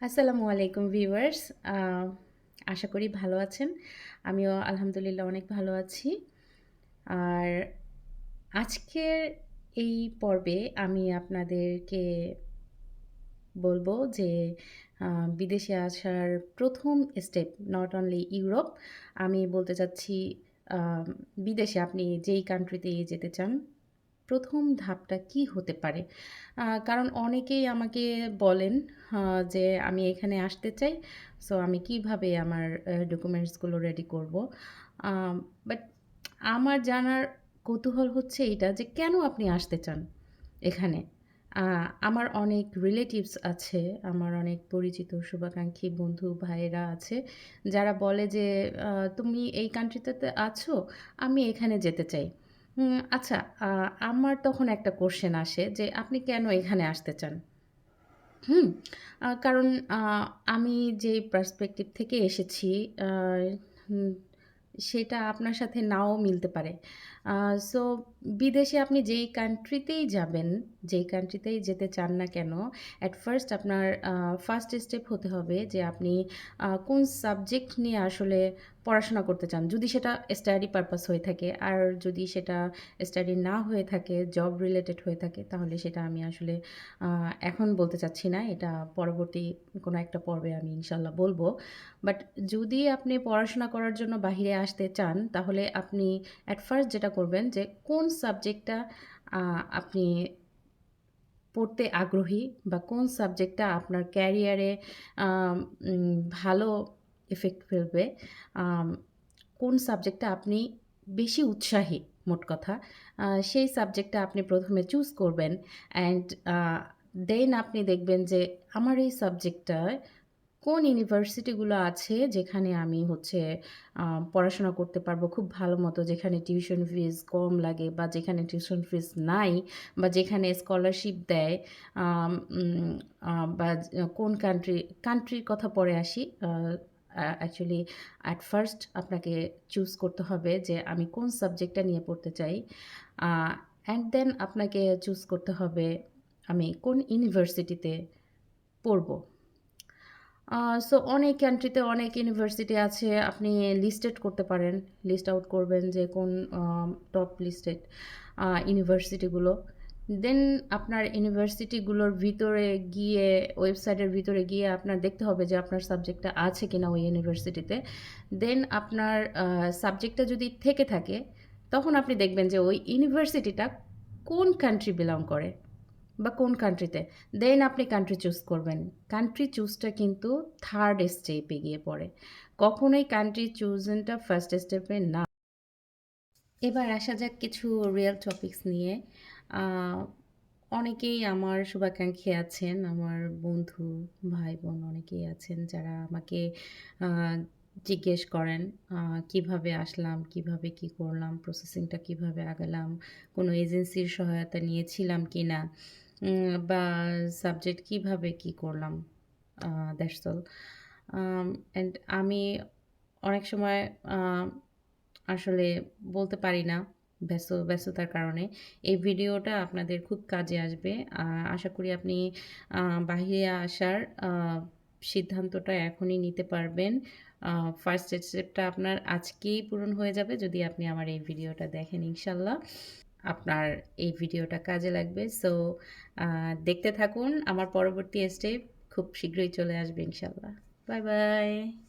আসসালামু আলাইকুম ভিউয়ার্স। আশা করি ভালো আছেন। আমিও আলহামদুলিল্লাহ অনেক ভালো আছি। আর আজকের এই পর্বে আমি আপনাদেরকে বলব যে বিদেশে আসার প্রথম স্টেপ নট অনলি ইউরোপ আমি বলতে চাচ্ছি বিদেশে আপনি যেই কান্ট্রিতে যেতে চান প্রথম ধাপটা কি হতে পারে? কারণ অনেকেই আমাকে বলেন যে আমি এখানে আসতে চাই, সো আমি কীভাবে আমার ডকুমেন্টসগুলো রেডি করব? বাট আমার জানার কৌতূহল হচ্ছে এটা যে কেন আপনি আসতে চান এখানে? আমার অনেক রিলেটিভস আছে, আমার অনেক পরিচিত শুভাকাঙ্ক্ষী বন্ধু ভাইয়েরা আছে, যারা বলে যে তুমি এই কান্ট্রিতে আছো, আমি এখানে যেতে চাই। হুম, আচ্ছা আমার তখন একটা কোশ্চেন আসে যে আপনি কেন এখানে আসতে চান? হুম কারণ আমি যে পার্সপেক্টিভ থেকে এসেছি সেটা আপনার সাথে নাও মিলতে পারে। সো বিদেশে আপনি যেই কান্ট্রিতেই যাবেন, যেই কান্ট্রিতেই যেতে চান না কেন অ্যাট ফার্স্ট আপনার ফার্স্ট স্টেপ হতে হবে যে আপনি কোন সাবজেক্ট নিয়ে আসলে পড়াশোনা করতে চান। যদি সেটা স্টাডি পারপাস হয়ে থাকে, আর যদি সেটা স্টাডি না হয়ে থাকে জব রিলেটেড হয়ে থাকে, তাহলে সেটা আমি আসলে এখন বলতে চাচ্ছি না। এটা পরবর্তী কোনো একটা পর্বে আমি ইনশাল্লাহ বলব। বাট যদি আপনি পড়াশোনা করার জন্য বাহিরে আসতে চান, তাহলে আপনি অ্যাট ফার্স্ট যেটা করবেন যে কোন সাবজেক্টটা আপনি পড়তে আগ্রহী বা কোন সাবজেক্টটা আপনার ক্যারিয়ারে ভালো এফেক্ট ফেলবে কোন সাবজেক্টটা আপনি বেশি উৎসাহী, মোট কথা সেই সাবজেক্টটা আপনি প্রথমে চুজ করবেন অ্যান্ড দেন আপনি দেখবেন যে আমার এই সাবজেক্টটায় কোন ইউনিভার্সিটিগুলো আছে যেখানে আমি হচ্ছে পড়াশোনা করতে পারব খুব ভালো মতো, যেখানে টিউশন ফিজ কম লাগে বা যেখানে টিউশন ফিজ নাই বা যেখানে স্কলারশিপ দেয় বা কোন কান্ট্রি কান্ট্রির কথা পরে আসি অ্যাকচুয়ালি অ্যাট ফার্স্ট আপনাকে চুজ করতে হবে যে আমি কোন সাবজেক্টটা নিয়ে পড়তে চাই অ্যান্ড দেন আপনাকে চুজ করতে হবে আমি কোন ইউনিভার্সিটিতে পড়ব। সো অনেক কান্ট্রিতে অনেক ইউনিভার্সিটি আছে, আপনি লিস্টেড করতে পারেন। লিস্ট আউট করবেন যে কোন টপ লিস্টেড ইউনিভার্সিটিগুলো দেন আপনার ইউনিভার্সিটিগুলোর ভিতরে গিয়ে ওয়েবসাইটের ভিতরে গিয়ে আপনার দেখতে হবে যে আপনার সাবজেক্টটা আছে কিনা ওই ইউনিভার্সিটিতে দেন আপনার সাবজেক্টটা যদি থেকে থাকে, তখন আপনি দেখবেন যে ওই ইউনিভার্সিটিটা কোন কান্ট্রি বিলং করে। বা কোন কান্ট্রিতে দেন আপনি কান্ট্রি চুজ করবেন। কান্ট্রি চুজটা কিন্তু থার্ড স্টেপে গিয়ে পড়ে। কখনোই কান্ট্রি চুজনটা ফার্স্ট স্টেপে না। এবার আসা যাক কিছু রিয়েল টপিকস নিয়ে। অনেকেই আমার শুভাকাঙ্ক্ষী আছেন, আমার বন্ধু ভাই বোন অনেকেই আছেন যারা আমাকে জিজ্ঞেস করেন কীভাবে আসলাম, কীভাবে কি করলাম প্রসেসিংটা কীভাবে আগালাম, কোনো এজেন্সির সহায়তা নিয়েছিলাম কি না বা সাবজেক্ট কীভাবে কি করলাম দ্যাটস অল অ্যান্ড আমি অনেক সময় আসলে বলতে পারি না ব্যস্ত, ব্যস্ততার কারণে। এই ভিডিওটা আপনাদের খুব কাজে আসবে। আশা করি আপনি বাহিরে আসার সিদ্ধান্তটা এখনই নিতে পারবেন। ফার্স্ট স্টেপটা আপনার আজকেই পূরণ হয়ে যাবে যদি আপনি আমার এই ভিডিওটা দেখেন, ইনশাল্লাহ। আপনার এই ভিডিওটা কাজে লাগবে। সো দেখতে থাকুন। আমার পরবর্তী স্টেপ খুব শীঘ্রই চলে আসবে ইনশাল্লাহ। Bye bye